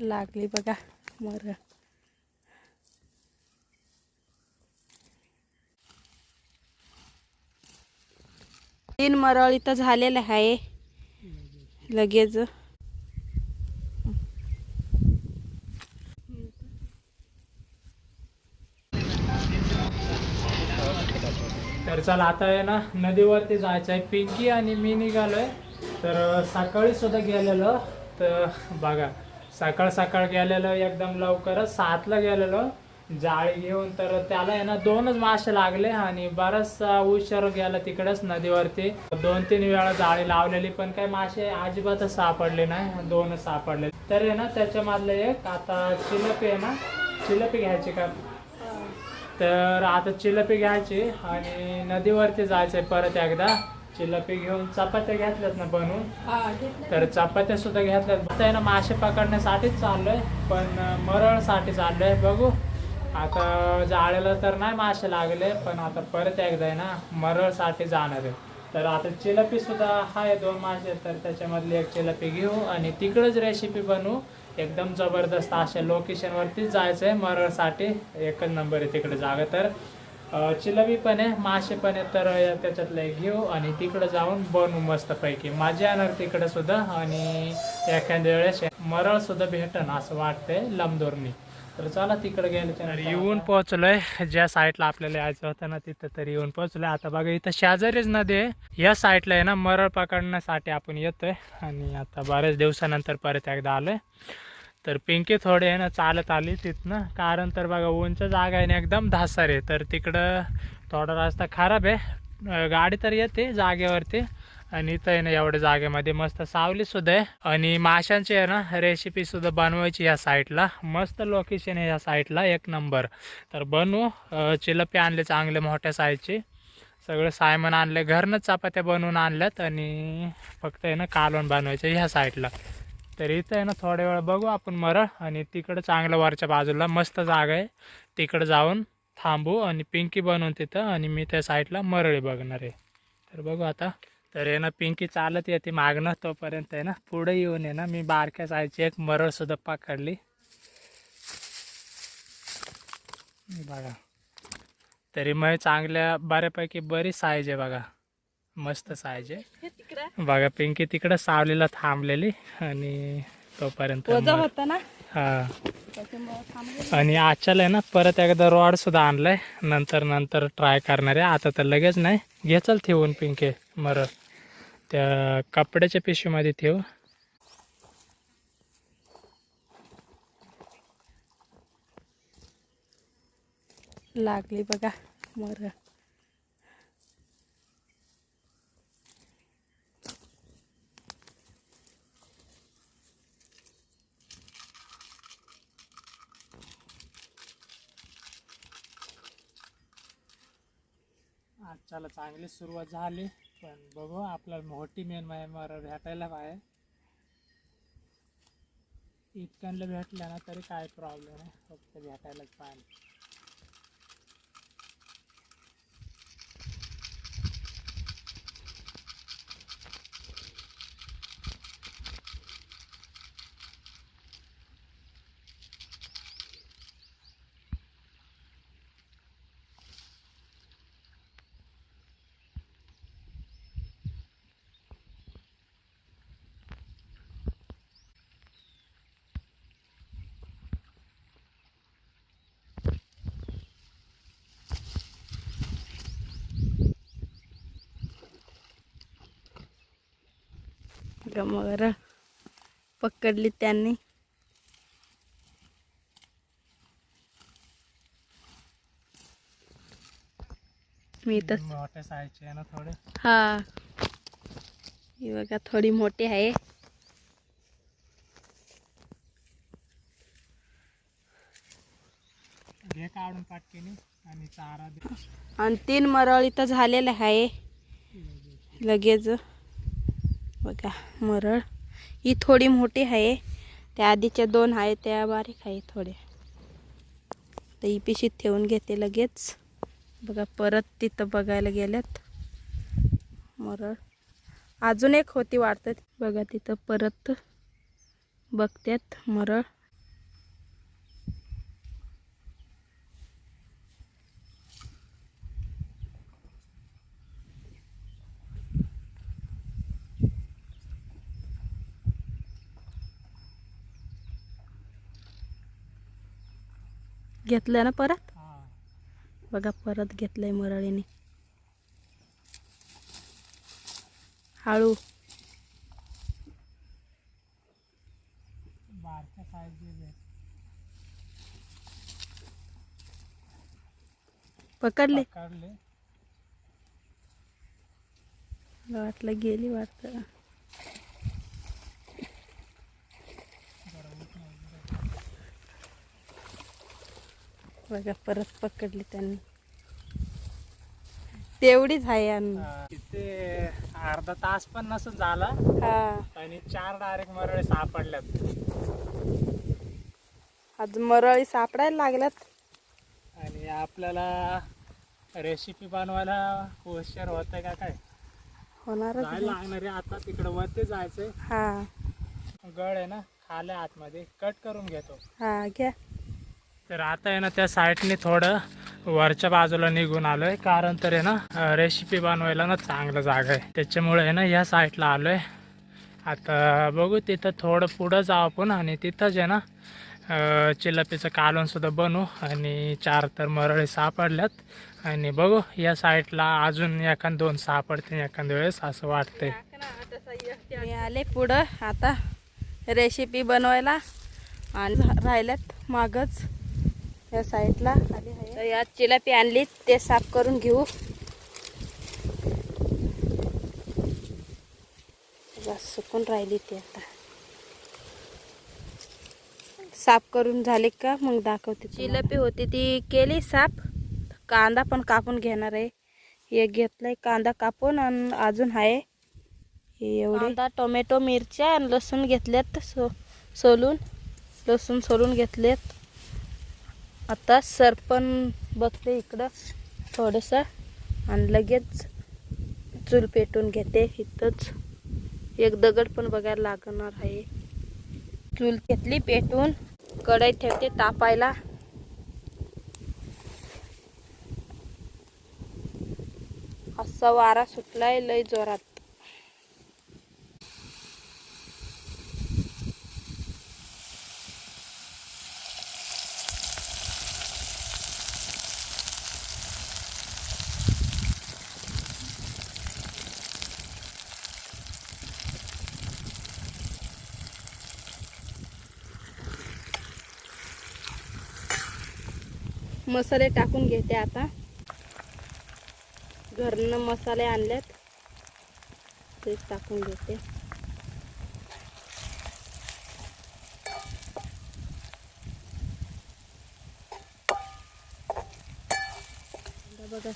लागली बघा मर तीन मरळी तर झालेलं आहे लगेच. तर चला आता आहे ना नदीवरती जायचं आहे. पिंकी आणि मी निघालोय. तर सकाळी सुद्धा गेलेलो. तर बघा. सकाळ सकाळ गेलेलो एकदम लवकरच सातला गेलेलो. जाळी घेऊन तर त्याला आहे ना दोनच मासे लागले आणि बराचसा उशीर गेला तिकडेच नदीवरती. दोन तीन वेळा जाळी लावलेली पण काही मासे अजिबातच सापडले नाही. दोनच सापडले. तर आहे ना त्याच्यामधलं एक आता चिलपी आहे ना चिलपी घ्यायची का? तर आता चिलपी घ्यायची आणि नदीवरती जायचंय परत एकदा. चिलपी घेऊन चपात्या घेतल्यात ना बनवून? तर चपात्या सुद्धा घेतल्यात. आता आहे ना मासे पकडण्यासाठीच चाललोय पण मरळसाठी चाललोय. बघू. आता जाळेला तर नाही मासे लागले पण आता परत एकदा आहे ना मरळसाठी जाणार आहे. तर आता चिलपी सुद्धा आहे दोन मासे तर त्याच्यामधली एक चिलपी घेऊ आणि तिकडच रेसिपी बनवू. एकदम जबरदस्त अशा लोकेशनवरतीच जायचं आहे मरळसाठी. एकच नंबर आहे तिकडे जागा तर. चिलबी पण आहे मासे पण आहे तर त्याच्यातलं घेऊ आणि तिकडे जाऊन बनवू मस्तपैकी. मजा येणार तिकडे सुद्धा आणि एखाद्या वेळेस मरळ सुद्धा भेटन असं वाटतंय लमदोरनी तर चला तिकडे गेल्याच्या येऊन पोहोचलोय. ज्या साईडला आपल्याला यायचं होतं ना तिथं तरी येऊन पोहोचलोय. आता बघा इथं शेजारीच नदी आहे. या साईडला आहे ना मरळ पकडण्यासाठी आपण येतोय. आणि आता बऱ्याच दिवसानंतर परत एकदा आलोय. तर पिंकी थोडे आहे ना चालत आली तिथनं. कारण तर बघा उंच जागा आहे ना एकदम धासार आहे. तर तिकडं थोडा रस्ता खराब आहे. गाडी तर येते जागेवरती. आणि इथं आहे ना एवढ्या जागेमध्ये मस्त सावली सुद्धा आहे. आणि माशांची आहे ना रेसिपी सुद्धा बनवायची या साईटला मस्त लोकेशन आहे या साईटला एक नंबर तर बनवू. चिलपे चिलपी आणले चांगले मोठ्या साईजचे सगळं सायमन आणले घरनंच चपात्या बनवून आणल्यात. आणि फक्त आहे ना कालवण बनवायचं ह्या साईडला तर इथं आहे ना थोड्या वेळ बघू आपण मरळ आणि तिकडं चांगलं वरच्या बाजूला मस्त जागा आहे. तिकडं जाऊन थांबू आणि पिंकी बनवून तिथं आणि मी त्या साईडला मरळी बघणार आहे. तर बघू आता. तर आहे ना पिंकी चालत येते मागणं तोपर्यंत आहे ना पुढे येऊन आहे ना मी बारक्या साईजची एक मरळ सुद्धा पकडली. बघा. तरी मग चांगल्या बऱ्यापैकी बरी साईज आहे बघा. मस्त आहे. बघा पिंकी तिकडं सावलीला थांबलेली आणि तोपर्यंत होता ना? हा. आणि आजच्याला आहे ना परत एकदा रॉड सुद्धा आणलाय. नंतर नंतर ट्राय करणार आहे. आता तर लगेच नाही. घे चल ठेवून पिंके मर त्या कपड्याच्या पिशवीमध्ये ठेव. लागली बघा मर आजच्याला चांगली सुरुवात झाली पण बघू आपल्याला मोठी मेन मर भेटायला पाहिजे इतक्यांना भेटल्या ना तरी काय प्रॉब्लेम आहे? फक्त भेटायलाच पाहिजे. मर पकडली त्यांनी. मी तर हा. ही बघा थोडी मोठी आहे. आणि तीन मरळ इथं झालेलं आहे. लगेच. बघा मरळ. ही थोडी मोठी आहे. त्या आधीच्या दोन आहे त्या बारीक आहे थोड्या तर ही पिशीत ठेवून घेते लगेच. बघा परत तिथं बघायला गेल्यात. मरळ. अजून एक होती वाटतं. बघा तिथं परत बघत्यात मरळ. घेतलं ना परत? बघा परत घेतलंय मरळीने. हळू. पकडले? वाटलं गेली वाटतं. बघा परत पकडली त्यांनी. तेवढीच आहे तिथे अर्धा तास पण नसून झाला. हा. आणि चार डायरेक्ट मरळे सापडल्यात. आज मरळी सापडायला लागल्यात. आणि आपल्याला रेसिपी बनवायला हुशार होतंय का काय? आहे. लागणार आहे आता तिकडं वरती जायचंय. हा. गड आहे ना खाले आतमध्ये. कट करून घेतो. हा घ्या. तर आता आहे ना त्या साईडने थोडं वरच्या बाजूला निघून आलोय. कारण तर आहे ना रेसिपी बनवायला ना चांगलं जागा आहे. त्याच्यामुळे आहे ना या साईडला आलोय. आता बघू तिथं थोडं पुढं जाऊ आपण आणि तिथंच आहे ना चिलपीचं कालोनसुद्धा बनू बनवू. आणि चार तर मरळी सापडल्यात. आणि बघू या साईडला अजून एखाद दोन सापडतील एखाद्या वेळेस असं वाटतंय. मी आले पुढं. आता रेसिपी बनवायला आणि राहिल्यात मागच. या साईडला तर या चिलापी आणली ते साफ करून घेऊ. सुकून राहिली ती आता. साफ करून झाली का? मग दाखवते चिलपी होती ती केली साफ. कांदा पण कापून घेणार आहे. एक घेतलाय कांदा कापून आणि अजून आहे हे एवढे. कांदा टोमॅटो मिरच्या आणि लसूण घेतल्यात सो सोलून. लसूण सोलून घेतलेत आता सरपण बघते इकडं. थोडंसं. आणि लगेच चूल पेटून घेते इथंच. एक दगड पण बघायला लागणार आहे. चूल घेतली पेटून. कढई ठेवते तापायला. असा वारा सुटलाय लय जोरात. मसाले टाकून घेते आता. घरनं मसाले आणलेत. तेच टाकून घेते. बघा.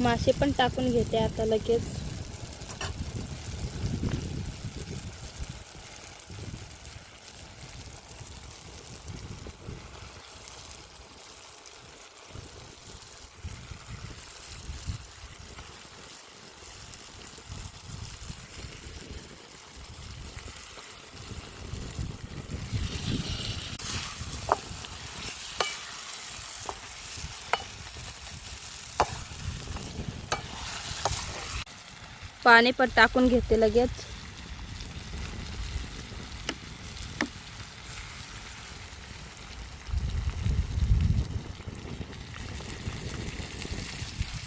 मासे पण टाकून घेते आता लगेच. पाणी पण टाकून घेते लगेच.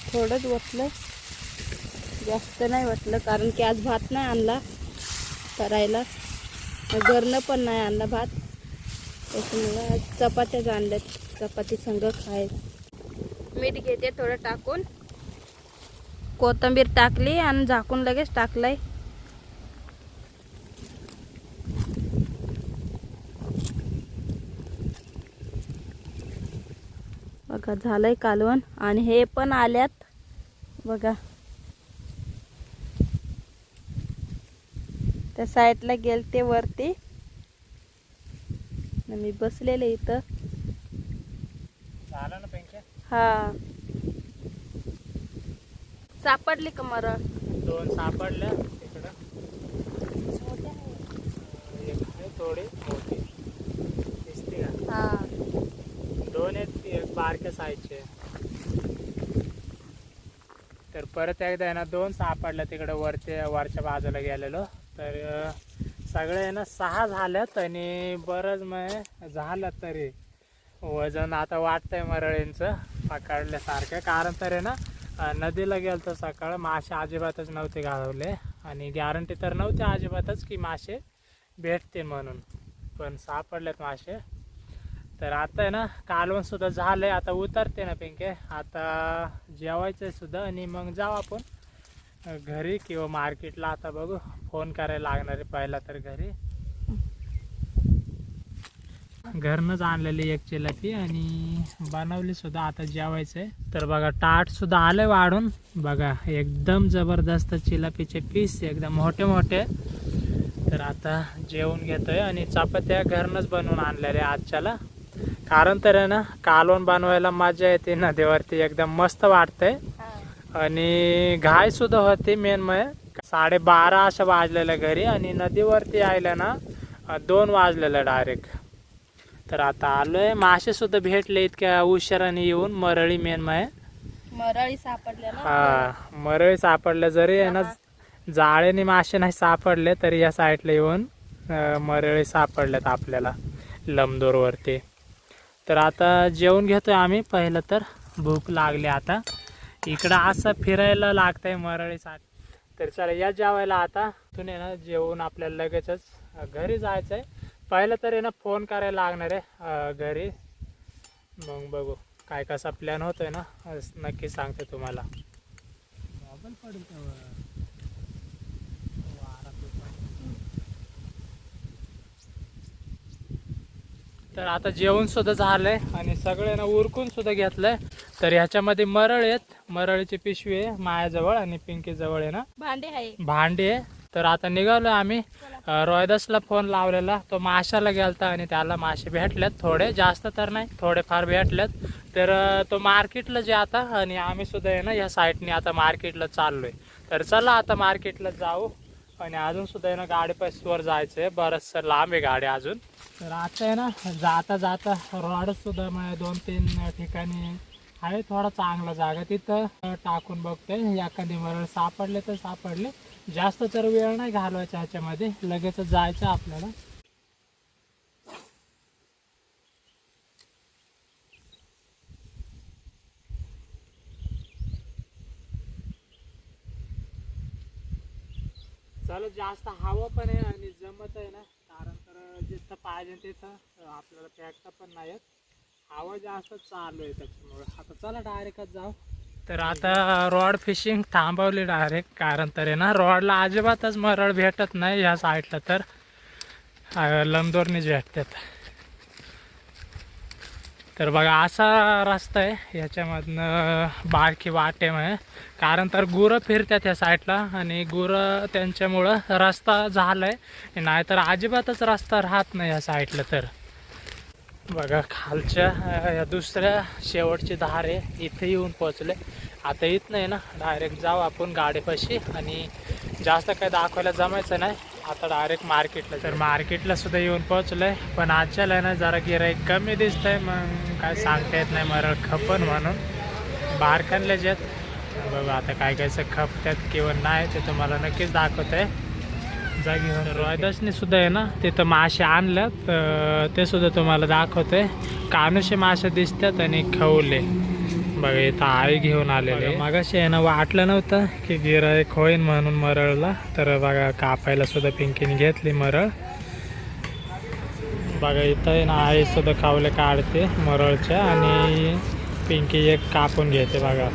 थोडंच वतलं. जास्त नाही वाटलं कारण की आज भात नाही आणला करायला. गरणं पण नाही आणला भात. त्याच्यामुळं आज चपात्याच आणल्यात. चपाती संग खाय मीठ घेते थोडं टाकून. कोथिंबीर टाकली आणि झाकून लगेच टाकलंय. बघा झालंय कालवण आणि हे पण आल्यात. बघा. त्या साईडला गेलते वरती. आणि मी बसलेले इथं. हा. सापडली का मरळ दोन सापडल्या तिकडं. एक आहे थोडी मोठी. दिसते का? हा. दोन आहेत बारक्या साईजचे. तर परत एकदा आहे ना दोन सापडल्या तिकडं वरच्या वरच्या बाजूला गेलेलो. तर सगळे आहे ना सहा झाल्यात आणि बरंच मग झालं तरी. वजन आता वाटतंय मरळींचं. पकडल्यासारखं. कारण तर आहे ना नदीला गेलं तर सकाळ. मासे अजिबातच नव्हते घालवले. आणि गॅरंटी तर नव्हते अजिबातच की मासे भेटते म्हणून. पण सापडलेत मासे. तर आता आहे ना कालवण सुद्धा झालंय. आता उतरते ना पिंके. आता जेवायचंय सुद्धा आणि मग जाऊ आपण. घरी किंवा मार्केटला आता बघू. फोन करायला लागणार आहे पहिला तर घरी. घरनंच आणलेली एक चिलापी आणि बनवली सुद्धा आता जेवायचंय. तर बघा टाट सुद्धा आलंय वाढून. बघा एकदम जबरदस्त चिलापीचे पीस एकदम मोठे मोठे. तर आता जेवून घेतोय आणि चपात्या घरनंच बनवून आणलेल्या आजच्याला. कारण तर आहे ना कालवण बनवायला मजा येते नदीवरती एकदम मस्त वाटतंय. आणि घाय सुद्धा होती मेन मग साडेबारा असं वाजलेलं घरी आणि नदीवरती यायला ना दोन वाजलेलं डायरेक्ट तर आता आलोय. मासे सुद्धा भेटले इतक्या उशिराने येऊन मरळी मेन मग मरळी सापडल्या ना? हा मरळी सापडले जरी आहे ना जाळेने मासे नाही सापडले तरी या साईडला येऊन मरळी सापडल्यात आपल्याला लमदोरवरती. तर आता जेवण घेतोय आम्ही. पहिलं तर भूक लागली आता. इकडं असं फिरायला लागतंय मरळीसाठी तर चला या जेवायला आता. तुम्ही ना जेवून आपल्याला लगेचच घरी जायचंय. पहिलं तर ना फोन करायला लागणार आहे घरी. मग बघू काय कसा प्लॅन होतोय ना नक्की सांगते तुम्हाला. तर आता जेवण सुद्धा झालंय आणि सगळे ना उरकून सुद्धा घेतलंय. तर ह्याच्यामध्ये मरळ आहेत. मरळीची पिशवी आहे मायाजवळ आणि पिंकी जवळ आहे ना. भांडे आहे. भांडी आहे. तर आता निघालो आम्ही. रोयदासला फोन लावलेला. तो माशाला गेलता आणि त्याला मासे भेटलेत थोडे. जास्त तर नाही थोडेफार भेटलेत. तर तो मार्केटला जे आता आणि आम्ही सुद्धा आहे ना या साईडने आता मार्केटला चाललोय. तर चला आता मार्केटला जाऊ. आणि अजून सुद्धा आहे ना गाडी वर जायचं आहे बरंचसं लांब आहे गाडी अजून. तर आता आहे ना जाता जाता रोड सुद्धा मग दोन तीन ठिकाणी आहे. थोडा चांगला जागा तिथं. टाकून बघतोय. एखादी मरळ सापडले तर सापडले. जास्त तर वेळ नाही घालवायचा ह्याच्यामध्ये. लगेच जायचं आपल्याला. चला जास्त हवा पण आहे आणि जमत आहे ना. कारण तर जिथं पाहिजे तिथं आपल्याला फेकता पण नाही हवा जास्त चालू आहे त्याच्यामुळे. आता चला डायरेक्टच जाऊ. तर आता रॉड फिशिंग थांबवली डायरेक्ट कारण तर आहे ना रॉडला अजिबातच मरळ भेटत नाही ह्या साईडला तर. अं, भेटतात तर बघा असा रस्ता आहे याच्यामधनं बारकी वाटे आहे. कारण तर गुरं फिरतात या साईडला आणि गुरं त्यांच्यामुळं रस्ता झाला आहे नाहीतर अजिबातच रस्ता राहत नाही या साईडला तर. बघा खालच्या या दुसऱ्या शेवटची धार आहे इथे येऊन पोचले आता येत नाही ना डायरेक्ट जाऊ आपण गाडीपाशी आणि जास्त काही दाखवायला जमायचं नाही. आता डायरेक्ट मार्केटला तर मार्केटला सुद्धा येऊन आहे पण आजच्याला ना जरा गिराईक कमी दिसतंय मग काय सांगता येत नाही मरळ खपन म्हणून. बारकानले जेत बघा आता काय कायचं खपत्यात किंवा नाही ते तुम्हाला नक्कीच दाखवत आहे जागी रोहिदासने सुद्धा आहे ना तिथं मासे आणल्यात तर ते सुद्धा तुम्हाला दाखवते कानुशे मासे दिसतात आणि खवले. बघा इथं आई घेऊन आलेले. मगाशी आहे ना वाटलं नव्हतं की गिराईक होईन म्हणून मरळला. तर बघा कापायला सुद्धा पिंकीने घेतली मरळ. बघा इथं आहे ना आई सुद्धा खावले काढते मरळच्या आणि पिंकी एक कापून घेते बघा.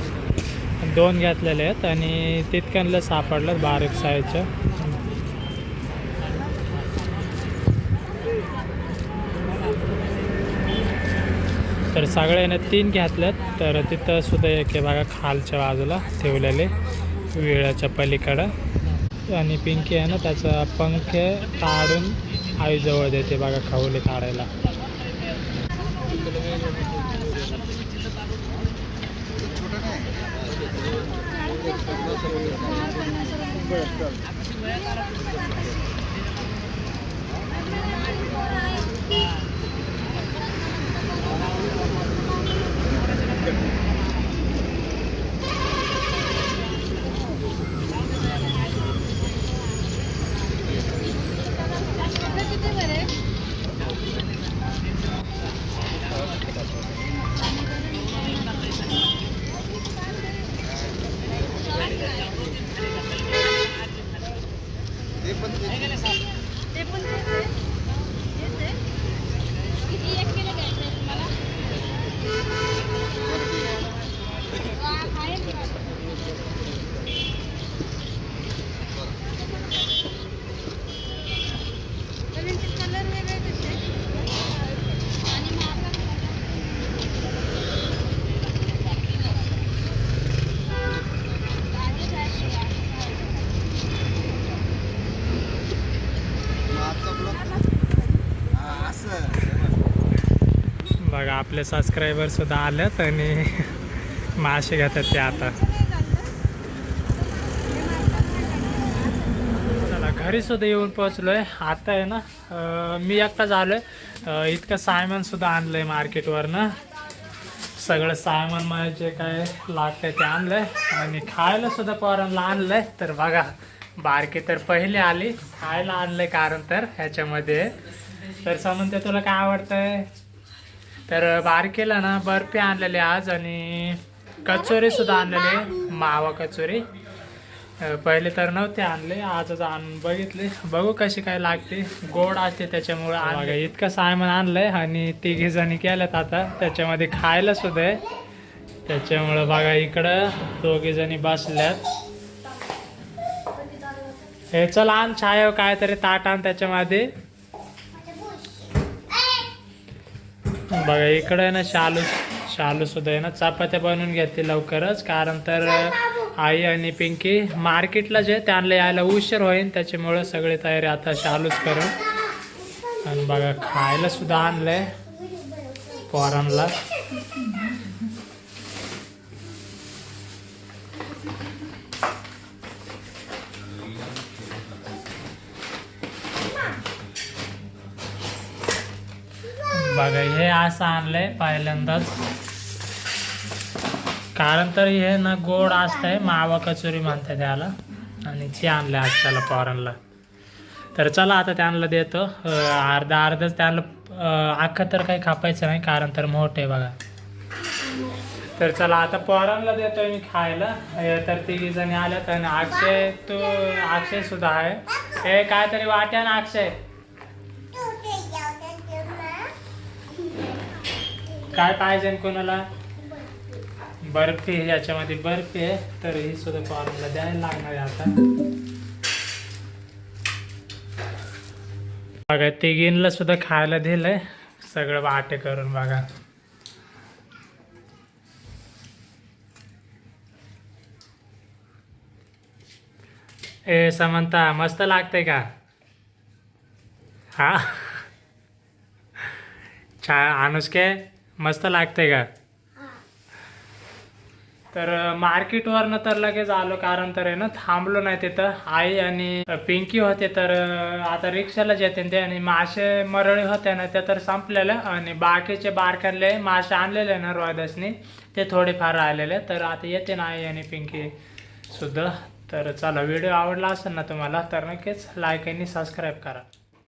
दोन घेतलेले आहेत आणि तितक्यांना सापडलं बारीक साईजच्या तर सगळ्याने तीन घेतल्यात. तर तिथंसुद्धा एक बघा खालच्या बाजूला ठेवलेले वेळाच्या पलीकडं. आणि पिंकी आहे ना त्याचा पंखे काढून आईजवळ देते बघा खाऊले काढायला. ते पण बघा आपले सबस्क्रायबर सुद्धा आलेत आणि मासे घेतात ते आता. चला घरी सुद्धा येऊन पोहोचलोय. आता आहे ना मी एकटाच आलोय इतकं सायमन सुद्धा आणलंय मार्केटवरनं. सगळं सायमन मला जे काय लागतंय ते आणलंय. आणि खायला सुद्धा पोरांना आणलंय. तर बघा बारकी तर पहिली आली. खायला आणलंय कारण तर ह्याच्यामध्ये. तर समजते तुला काय आवडतंय? तर बारकेला ना बर्फी आणलेली आज आणि कचोरी सुद्धा आणलेली मावा कचोरी. पहिले तर नव्हते आणले आजच आणून बघितले. बघू कशी काय लागते. गोड असते त्याच्यामुळे इतकं सामान आणलंय आणि तिघी जणी केल्यात आता. त्याच्यामध्ये खायला सुद्धा आहे. त्याच्यामुळं बघा इकडं दोघी जणी बसल्यात. हे चल आण छाया काहीतरी ताट आण त्याच्यामध्ये. बघा इकडे आहे ना शालू शालू सुद्धा आहे ना. चपात्या बनवून घेते लवकरच कारण तर आई आणि पिंकी मार्केटला जे त्यांना यायला उशीर होईल त्याच्यामुळे सगळी तयारी आता शालूच करू. आणि बघा खायला सुद्धा आणलंय पोरांना बघा हे असं आणलंय पहिल्यांदाच कारण तर हे ना गोड असतंय मावा कचोरी म्हणते त्याला। आणि ते आणलंय आजच्याला पोरांना तर चला आता त्यांना देतो अर्धा अर्धच त्यांना अख्खं तर काही खापायचं नाही कारण तर मोठे बघा। तर चला आता पोरांना देतोय मी खायला तर तिघी जणी आल्यात आणि अक्षय तो अक्षय सुद्धा आहे। हे काहीतरी वाट्या ना अक्षय। काय पाहिजे कोणाला? बर्फी याच्यामध्ये बर्फी आहे. तर ही सुद्धा फॉर्मला द्यायला लागणार आहे आता. बघा तिघींना सुद्धा खायला दिलंय. सगळं वाटे करून बघा. ए समंता मस्त लागते का? हा? छा अनुष्के? मस्त लागते का? तर मार्केटवरनं तर लगेच आलो कारण तर आहे ना थांबलो नाही तिथं. आई आणि पिंकी होते तर आता रिक्षालाच येते ते. आणि मासे मरळी होते ना ते तर संपलेले. आणि बाकीचे बारकाले मासे आणलेले ना रोहिदासनी ते थोडेफार राहिलेले. तर आता येते ना आई आणि पिंकी सुद्धा. तर चला व्हिडिओ आवडला असेल ना तुम्हाला तर नक्कीच लाईक आणि सबस्क्राईब करा.